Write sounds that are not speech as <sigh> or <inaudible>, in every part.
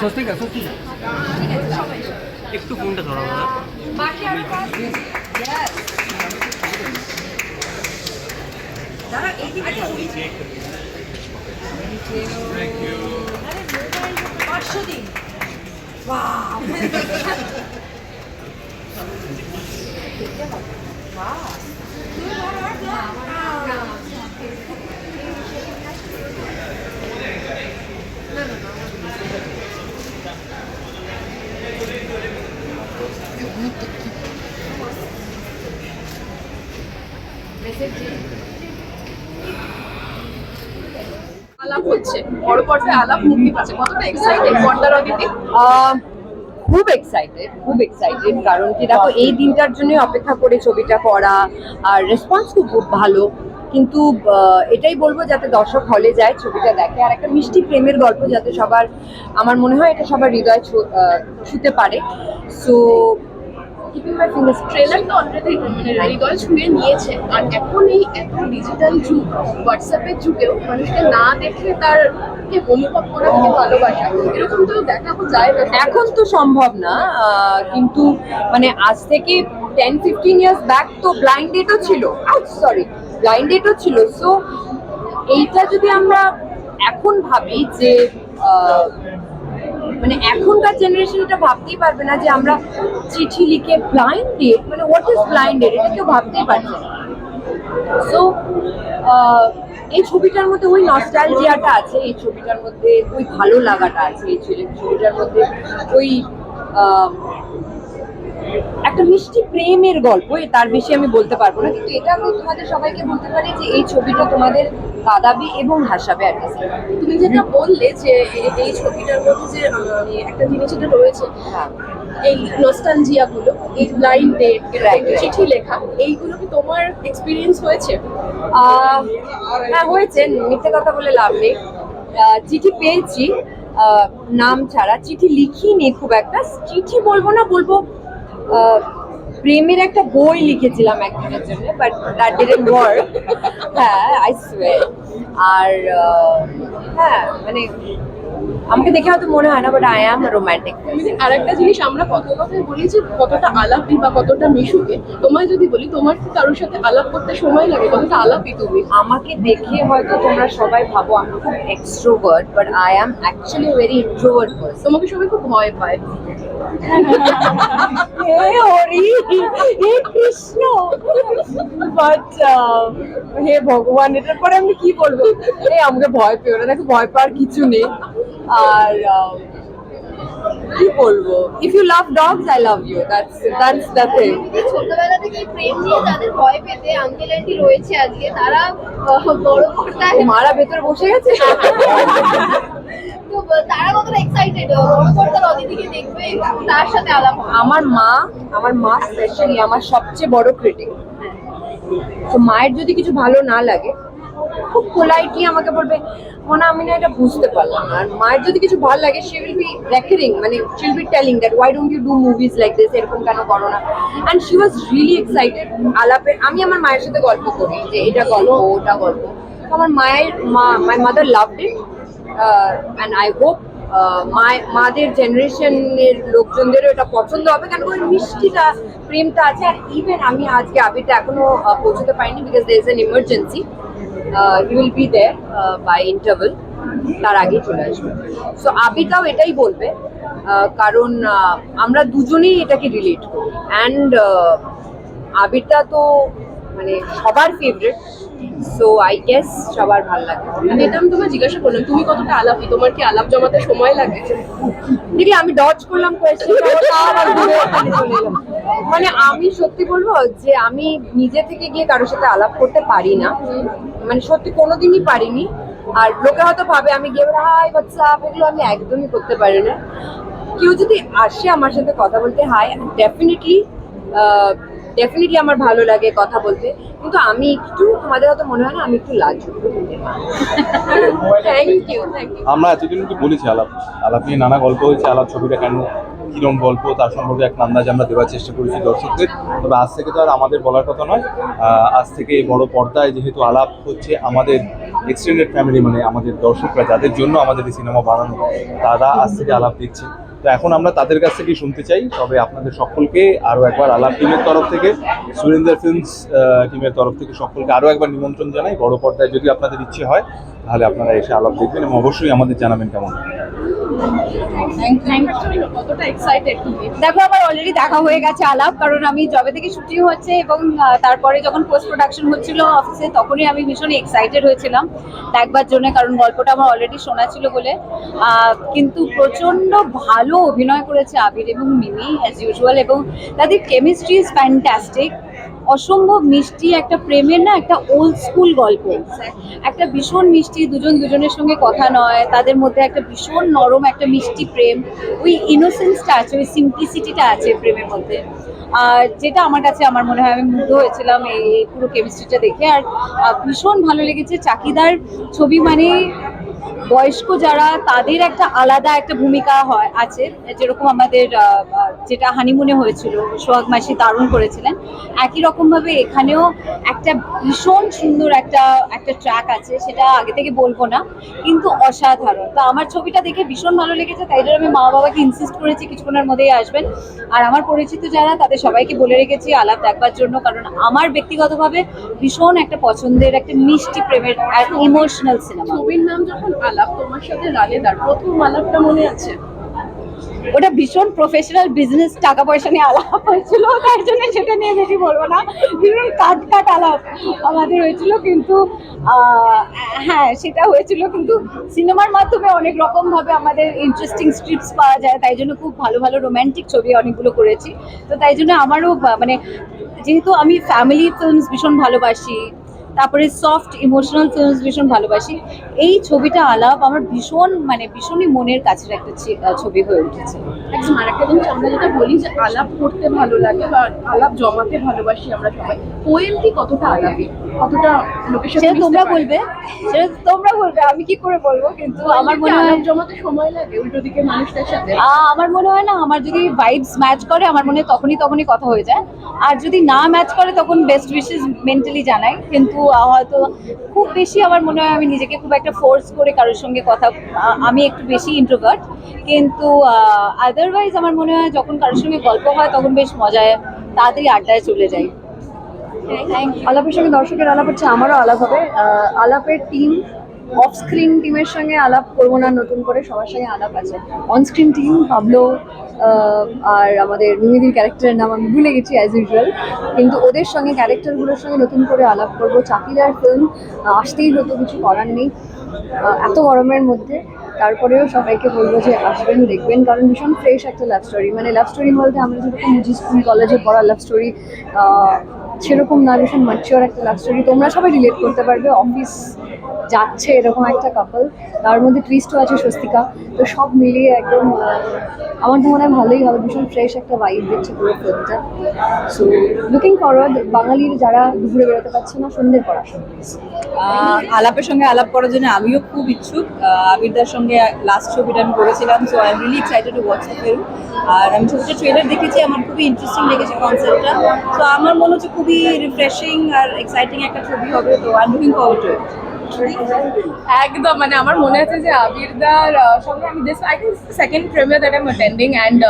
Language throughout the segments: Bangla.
স্বস্তিকা একটু ফোনটা ধরো এইদিকে পাঁচশো দিন Wow. আলাপ হচ্ছে বড় পর্দায় আলাপ মুক্তি পাচ্ছে কতটা এক্সাইটেড পর্দার অদিতি খুব এক্সাইটেড খুব এক্সাইটেড কারণ কি দেখো, এই দিনটার জন্যই অপেক্ষা করে ছবিটা করা আর রেসপন্স খুব খুব ভালো। কিন্তু এটাই বলব যাতে দর্শক হলে যায়, ছবিটা দেখে। আর একটা মিষ্টি প্রেমের গল্প যাতে সবার, আমার মনে হয় এটা সবার হৃদয় ছুতে পারে। So keeping my fingers trailer তো অলরেডি মানে ছুঁয়ে নিয়েছে। আর এখন এই এত ডিজিটাল যুগ হোয়াটসঅ্যাপের যুগেও মানুষকে না দেখে তার কে অনুভব করা থেকে এরকম তো দেখা যায় এখন তো সম্ভব না কিন্তু মানে আজ থেকে টেন ফিফটিন ইয়ার্স ব্যাক তো ব্লাইন্ড ডেটও ছিল। সরি ব্লাইন্ড ডেটও ছিল। সো এইটা যদি আমরা এখন ভাবি যে মানে এখনকার জেনারেশন এটা ভাবতেই পারবে না যে আমরা চিঠি লিখে ব্লাইন্ড ডেট মানে হোয়াট ইজ ব্লাইন্ড এটা কেউ ভাবতেই পারছে না। সো এই ছবিটার মধ্যে ওই নস্টালজিয়াটা আছে, এই ছবিটার মধ্যে ওই ভালো লাগাটা আছে, এই ছবিটার মধ্যে ওই একটা মিষ্টি প্রেমের গল্প তার বেশি আমি বলতে পারব না কিন্তু এটা আমি তোমাদের সবাইকে বলতে পারি যে এই ছবিটা তোমাদের কাঁদাবে এবং হাসাবে আর কি। তুমি যেটা বললে যে এই ছবিটার মধ্যে যে মানে একটা জিনিস যেটা রয়েছে হ্যাঁ। এই নস্টালজিয়া গুলো এই ব্লাইন্ড ডেট. চিঠি লেখা এইগুলো কি তোমার এক্সপিরিয়েন্স হয়েছে? হ্যাঁ হয়েছে মিথ্যে কথা বলে লাভ নেই। চিঠি পেয়েছি নাম ছাড়া চিঠি লিখিনি খুব একটা চিঠি বলব না বলব প্রেমের একটা বই লিখেছিলাম একদিনের জন্য বাট দ্যাট ডিডন্ট ওয়ার্ক হ্যাঁ আই সোয়ে আর হ্যাঁ মানে আমাকে দেখে হয়তো মনে হয় না বাট আই অ্যাম রোমান্টিক আর একটা জিনিস আমরা কত বলি যে কতটা আলাপি বা কতটা মিশুকে। তোমায় যদি বলি তোমার কি কারোর সাথে আলাপ করতে সময় লাগে? কতটা আলাপি তুমি? আমাকে দেখে হয়তো তোমরা সবাই ভাবো আমি খুব extrovert but I am actually very introvert person তোমাকে সবাই খুব ভয় পায়। <laughs> হে হরি হে কৃষ্ণ। বাট হে ভগবান এটার পরে আমি কি বলব? এই আমাকে ভয় পেও না দেখো ভয় পাওয়ার কিছু নেই। আর um, কি বলব? If you love dogs I love you that's that's the thing ছোটবেলা থেকে প্রেম নিয়ে যাদের ভয় পেতে আঙ্কেল আন্টি রয়েছে আজকে তারা বড় পর্দায় মারা ভেতরে বসে গেছে? তো তারা কতটা এক্সাইটেড বড় পর্দার দেখবে তার সাথে আলাপ আমার মা আমার মা স্পেশালি আমার সবচেয়ে বড় ক্রিটিক তো মায়ের যদি কিছু ভালো না লাগে খুব পোলাইটলি আমাকে বলবে, মনে, আমি না এটা বুঝতে পারলাম আর মায়ের যদি কিছু ভালো লাগে সে উইল বি রেকারিং মানে she will be telling that why don't you do movies like this এরকম কেন করো না? And she was really excited আলাপে, আমি আমার মায়ের সাথে গল্প করি, যে এটা গল্প, ওটা গল্প। আমার মায়ের, মা my mother loved it and I hope মাদের জেনারেশনের লোকজনদেরও এটা পছন্দ হবে, কারণ ওই মিষ্টিটা, প্রেমটা আছে, আর ইভেন আমি আজকে আবিরটা এখনও পৌঁছতে পারিনি because there is an emergency he will be there by interval তার আগেই চলে আসবে। সো আবিরটাও এটাই বলবে কারণ আমরা দুজনেই এটাকে রিলেট করি। অ্যান্ড আবিরটা তো মানে সবার ফেভারিট সো আই গেস সবার ভালো লাগে। এটা আমি তোমায় জিজ্ঞাসা করলাম তুমি কতটা আলাপি তোমার কি আলাপ জমাতে সময় লাগে? দেখি আমি ডজ করলাম কোয়েশ্চেন <laughs> মানে আমি সত্যি বলব যে আমি নিজে থেকে গিয়ে কারোর সাথে আলাপ করতে পারি না। মানে সত্যি কোনোদিনই পারিনি। আর লোকে হয়তো ভাবে আমি গিয়ে হাই হোয়াটসঅ্যাপ এগুলো আমি একদমই করতে পারি না। কেউ যদি আসে আমার সাথে কথা বলতে হাই ডেফিনেটলি ডেফিনেটলি আমার ভালো লাগে কথা বলতে। কিন্তু আমি একটু তোমাদের হয়তো মনে হয় না আমি একটু লাজুক থ্যাংক ইউ থ্যাংক ইউ আমরা এতদিন কি বলেছি আলাপ আলাপ নিয়ে নানা গল্প হয়েছে আলাপ ছবিটা কেন কিরম গল্প, তার সম্পর্কে এক আন্দাজ আমরা দেওয়ার চেষ্টা করেছি দর্শকদের। তবে আজ থেকে তো আর আমাদের বলার কথা নয়। আজ থেকে বড় পর্দায় যেহেতু আলাপ হচ্ছে আমাদের এক্সটেন্ডেড ফ্যামিলি মানে আমাদের দর্শকরা, যাদের জন্য আমাদের এই সিনেমা বানানো, তারা আজ থেকে আলাপ দেখছে। তো এখন আমরা তাদের কাছ থেকেই শুনতে চাই। তবে আপনাদের সকলকে আরও একবার আলাপ টিমের তরফ থেকে, সুরেন্দ্র ফিল্মস টিমের তরফ থেকে সকলকে আরও একবার নিমন্ত্রণ জানাই। বড় পর্দায় যদি আপনাদের ইচ্ছে হয় তাহলে আপনারা এসে আলাপ দেখবেন এবং অবশ্যই আমাদের জানাবেন কেমন। দেখো, আমার অলরেডি দেখা হয়ে গেছে আলাপ, কারণ আমি জবে থেকে শুটিং হচ্ছে এবং তারপরে যখন পোস্ট প্রোডাকশন হচ্ছিল অফিসে তখনই আমি ভীষণ এক্সাইটেড হয়েছিলাম দেখবার জন্য, কারণ গল্পটা আমার অলরেডি শোনা ছিল বলে। কিন্তু প্রচণ্ড ভালো অভিনয় করেছে আবির এবং মিমি অ্যাজ ইউজুয়াল এবং তাদের কেমিস্ট্রি ইজ ফ্যান্টাস্টিক অসম্ভব মিষ্টি, একটা প্রেমের না একটা ওল্ড স্কুল গল্প। একটা ভীষণ মিষ্টি, দুজন দুজনের সঙ্গে কথা নয়, তাদের মধ্যে একটা ভীষণ নরম একটা মিষ্টি প্রেম, ওই ইনোসেন্সটা আছে, ওই সিম্পলিসিটিটা আছে প্রেমের মধ্যে। আর যেটা আমার কাছে, আমার মনে হয় আমি মুগ্ধ হয়েছিলাম এই এই পুরো কেমিস্ট্রিটা দেখে। আর ভীষণ ভালো লেগেছে চাকিদার ছবি মানে বয়স্ক যারা, তাদের একটা আলাদা একটা ভূমিকা হয়, আছে। যেরকম আমাদের যেটা হানিমুনে হয়েছিল, সোহাগ মাসি দারুণ করেছিলেন, একই রকম ভাবে এখানেও একটা ভীষণ সুন্দর একটা একটা ট্র্যাক আছে, সেটা আগে থেকে বলব না, কিন্তু অসাধারণ। তো আমার ছবিটা দেখে ভীষণ ভালো লেগেছে, তাই জন্য আমি মা বাবাকে ইনসিস্ট করেছি কিছুক্ষণের মধ্যেই আসবেন। আর আমার পরিচিত যারা, তাদের সবাইকে বলে রেখেছি, আলাপ দেখবার জন্য, কারণ আমার ব্যক্তিগতভাবে ভীষণ একটা পছন্দের, একটা মিষ্টি প্রেমের ইমোশনাল সিনেমা ছবির নাম যখন আলাপ তোমার সাথে রানেদার প্রথম আলাপটা মনে আছে? ওটা ভীষণ প্রফেশনাল বিজনেস টাকা পয়সা নিয়ে আলাপ হয়েছিল, তাই জন্য সেটা নিয়ে বেশি বলব না। ভীষণ কাট কাট আলাপ আমাদের হয়েছিল, কিন্তু হ্যাঁ সেটা হয়েছিল, কিন্তু সিনেমার মাধ্যমে অনেক রকম ভাবে আমাদের ইন্টারেস্টিং স্ক্রিপ্টস পাওয়া যায়, তাই জন্য খুব ভালো ভালো রোমান্টিক ছবি অনেকগুলো করেছি। তো তাই জন্য আমারও মানে যেহেতু আমি ফ্যামিলি ফিল্মস ভীষণ ভালোবাসি তারপরে সফট ইমোশনাল ফিল্মস ভীষণ ভালোবাসি। এই ছবিটা আলাপ আমার ভীষণ মানে ভীষণই মনের কাছের একটা ছবি হয়ে উঠেছে। একদম আরেকটা জিনিস আমরা যেটা বলি যে আলাপ করতে ভালো লাগে বা আলাপ জমাতে ভালোবাসি আমরা সবাই। পোয়েম কি কতটা আলাপি? কতটা সাথে সেটা তোমরা বলবে। সেটা তোমরা বলবে আমি কি করে বলব? কিন্তু আমার মনে হয় জমাতে সময় লাগে উল্টো দিকে মানুষটার সাথে। আমার মনে হয় না আমার যদি ভাইবস ম্যাচ করে আমার মনে হয় তখনই তখনই কথা হয়ে যায়। আর যদি না ম্যাচ করে তখন বেস্ট উইশেস মেন্টালি জানাই। কিন্তু হয়তো খুব বেশি আমার মনে হয় আমি নিজেকে খুব একটা ফোর্স করে কারোর সঙ্গে কথা আমি একটু বেশি ইন্ট্রোভার্ট কিন্তু আদারওয়াইজ আমার মনে হয় যখন কারোর সঙ্গে গল্প হয় তখন বেশ মজায় তাড়াতাড়ি আড্ডায় চলে যাই। আলাপের সঙ্গে দর্শকের আলাপ হচ্ছে আমারও আলাপ হবে। আলাপের টিম অফ স্ক্রিন টিমের সঙ্গে আলাপ করব না, নতুন করে সবার সঙ্গে আলাপ আছে। অন স্ক্রিন টিম পাবলো আর আমাদের মিমিদির ক্যারেক্টারের নাম আমি ভুলে গেছি অ্যাজ ইউজুয়াল কিন্তু ওদের সঙ্গে ক্যারেক্টারগুলোর সঙ্গে নতুন করে আলাপ করব। চাকিদার ফিল্ম আসতেই হতো, কিছু করার নেই। এত গরমের মধ্যে। তারপরেও সবাইকে বলব যে আসবেন, দেখবেন। কারণ ভীষণ ফ্রেশ একটা লাভ স্টোরি মানে লাভ স্টোরি বলতে আমরা যেরকম বুঝি স্কুল কলেজে পড়া লাভ স্টোরি সেরকম না, ভীষণ ম্যাচিওর একটা লাভ স্টোরি তোমরা সবাই রিলেট করতে পারবে অফিস যাচ্ছে এরকম একটা কাপল তার মধ্যে টুইস্টও আছে স্বস্তিকা। তো সব মিলিয়ে একদম আমার তো মনে হয় ভালোই হবে, ভীষণ ফ্রেশ একটা ভাইব দিচ্ছে পুরো ফিল্মটা সো লুকিং ফরওয়ার্ড বাঙালির যারা দুপুরে বেরোতে পারছে না, সন্ধ্যের পর আসুন আলাপের সঙ্গে আলাপ করার জন্য আমিও খুব ইচ্ছুক। আবিরদার সঙ্গে লাস্ট ছবিটা আমি করেছিলাম so I am really excited to watch the film আর আমি ছবিটা ট্রেলার দেখেছি, আমার খুবই ইন্টারেস্টিং লেগেছে কনসেপ্টটা তো আমার মনে হচ্ছে খুবই রিফ্রেশিং আর এক্সাইটিং একটা ছবি হবে, তো I am looking forward to একদম মানে আমার মনে আছে যে আবিরদার সঙ্গে আমি this I think second premiere that I am attending and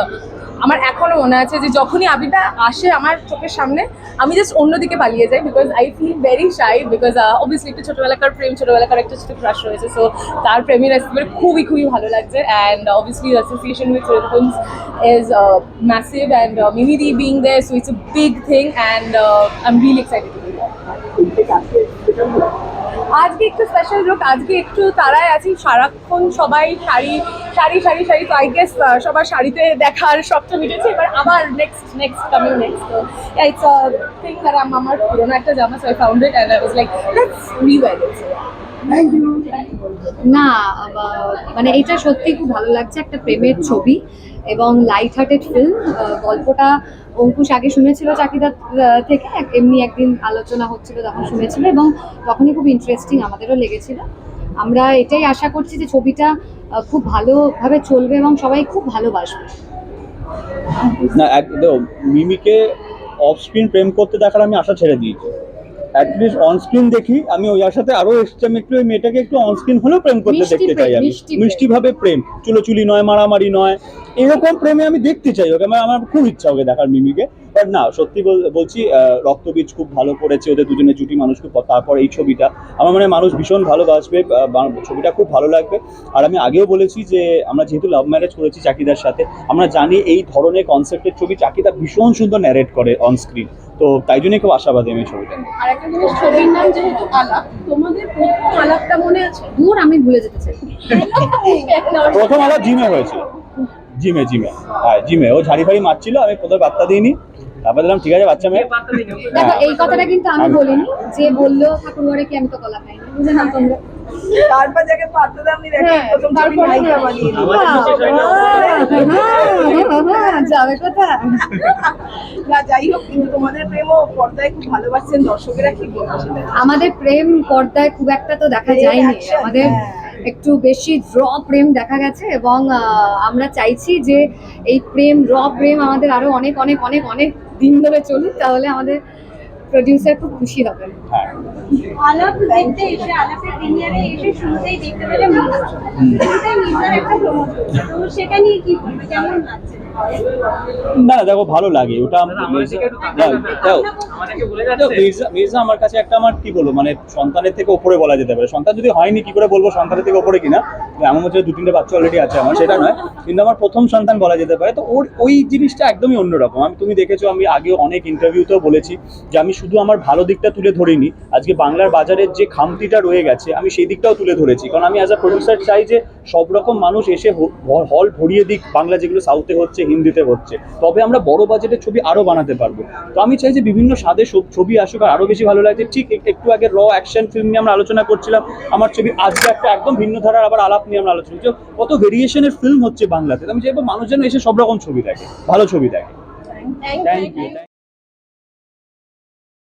আমার এখনও মনে আছে যে যখনই আবিরদা আসে আমার চোখের সামনে আমি জাস্ট অন্যদিকে পালিয়ে যাই because I feel very shy because obviously একটু ছোটোবেলাকার প্রেম ছোটোবেলাকার একটা ছোটো ক্রাশ রয়েছে সো তার প্রেমের আসতে খুবই খুবই ভালো লাগছে and obviously association with films is uh, massive and uh, Mimidi being there, so it's a big thing and uh, I'm really excited to আজকে একটু স্পেশাল লুক আজকে একটু তারাই আছি, সারাক্ষণ সবাই শাড়ি শাড়ি শাড়ি শাড়ি, তো আই গেস সবার শাড়িতে দেখার শখটা মিটেছে, এবার আমার নেক্সট নেক্সট কামিং নেক্সট তো ইটস থিং দ্যাট আমার পুরোনো একটা জামা so I found it I was like let's rewear it না মানে এটা সত্যি খুব ভালো লাগছে একটা প্রেমের ছবি এবং লাইট হার্টেড ফিল্ম গল্পটা অঙ্কুশ আগে শুনেছিল চাকিদার থেকে এমনি একদিন আলোচনা হচ্ছিল তখন শুনেছিল এবং তখনই খুব ইন্টারেস্টিং আমাদেরও লেগেছিল। আমরা এটাই আশা করছি যে ছবিটা খুব ভালোভাবে চলবে এবং সবাই খুব ভালোবাসবে। না, এক দেখো, মিমিকে অফ স্ক্রিন প্রেম করতে দেখার আমি আশা ছেড়ে দিয়েছি। অ্যাটলিস্ট অন স্ক্রিন দেখি। আমি ওই আশাতে আরও আমি একটু ওই মেয়েটাকে একটু অন স্ক্রিন হলেও প্রেম করতে দেখতে চাই আমি। মিষ্টি ভাবে প্রেম। চুলোচুলি নয় মারামারি নয়। এরকম প্রেমে আমি দেখতে চাই ওকে। আমার আমার খুব ইচ্ছা ওকে দেখার মিমিকে। বাট না সত্যি বলছি রক্তবীজ খুব ভালো করেছে ওদের দুজনের জুটি মানুষ খুব তারপর এই ছবিটা। আমার মানে মানুষ ভীষণ ভালোবাসবে ছবিটা খুব ভালো লাগবে। আর আমি আগেও বলেছি যে আমরা যেহেতু লাভ ম্যারেজ করেছি চাকিদার সাথে আমরা জানি এই ধরনের কনসেপ্টের ছবি চাকিদা ভীষণ সুন্দর ন্যারেট করে অন স্ক্রিন তো তাই জন্যই খুব আশাবাদী আমি ছবিটা নিয়ে। আর একটা জিনিস ছবির নাম যেহেতু আলাপ তোমাদের প্রথম আলাপটা মনে আছে? দূর আমি ভুলে যেতে চাই। প্রথম আলাপ জিমে হয়েছিল। জিমে জিমে। হ্যাঁ জিমে। ও ঝাড়ি ফাড়ি মারছিল আমি প্রথমে বার্তা দিইনি। তারপর দিলাম ঠিক আছে বাচ্চা মেয়ে। দেখো এই কথাটা কিন্তু আমি বলিনি। যে বলল ঠাকুর ঘরে কি আমি তো কলা খাইনি বুঝে না তোমরা তারপর যাকে পাত্র দামনি দেখে হ্যাঁ, প্রথম ছবি নায়িকা বানিয়ে যাবে কোথায়? না যাই হোক কিন্তু তোমাদের প্রেমও পর্দায় খুব ভালোবাসছেন দর্শকেরা কি বলছে আমাদের প্রেম পর্দায় খুব একটা তো দেখা যায়নি। আমাদের হ্যাঁ। একটু বেশি র প্রেম দেখা গেছে এবং আমরা চাইছি যে এই প্রেম র প্রেম আমাদের আরও অনেক অনেক অনেক অনেক দিন ধরে চলুক। তাহলে আমাদের প্রডিউসার খুব খুশি হবে। হ্যাঁ। আলাপ দেখতে এসে আলাপের প্রিমিয়ারে এসে শুরুতেই দেখতে পেলে শুরুতেই মির্জার একটা প্রমোট তো সেটা নিয়ে কি বলবে কেমন লাগছে? না না দেখো ভালো লাগে। ওটা মির্জা আমার কাছে একটা আমার কি বলব মানে সন্তানের থেকে ওপরে বলা যেতে পারে। সন্তান যদি হয়নি কি করে বলব সন্তানের থেকে ওপরে কিনা? এমন হচ্ছে দু তিনটে বাচ্চা অলরেডি আছে আমার সেটা নয়। কিন্তু আমার প্রথম সন্তান বলা যেতে পারে। তো ওর ওই জিনিসটা একদমই অন্যরকম। আমি তুমি দেখেছ আমি আগে অনেক ইন্টারভিউতেও বলেছি যে আমি শুধু আমার ভালো দিকটা তুলে ধরিনি। আজকে বাংলার বাজারের যে খামতিটা রয়ে গেছে আমি সেই দিকটাও তুলে ধরেছি। কারণ আমি অ্যাজ আ প্রডিউসার চাই যে সব রকম মানুষ এসে হল ভরিয়ে দিক। বাংলা যেগুলো সাউথে হচ্ছে হিন্দিতে হচ্ছে। তবে আমরা বড় বাজেটের ছবি আরও বানাতে পারব। তো আমি চাই যে বিভিন্ন স্বাদে সব- ছবি আসুক আর আরও বেশি ভালো লাগছে ঠিক একটু আগে র অ্যাকশন ফিল্ম নিয়ে আমরা আলোচনা করছিলাম। আমার ছবি আজকে একটা একদম ভিন্ন ধারার আবার আলাপ নিয়ে আমরা আলোচনা করছি। কত ভেরিয়েশনের ফিল্ম হচ্ছে বাংলাতে? আমি চাইব মানুষ যেন এসে সব রকম ছবি দেখে ভালো ছবি দেখে। Thank you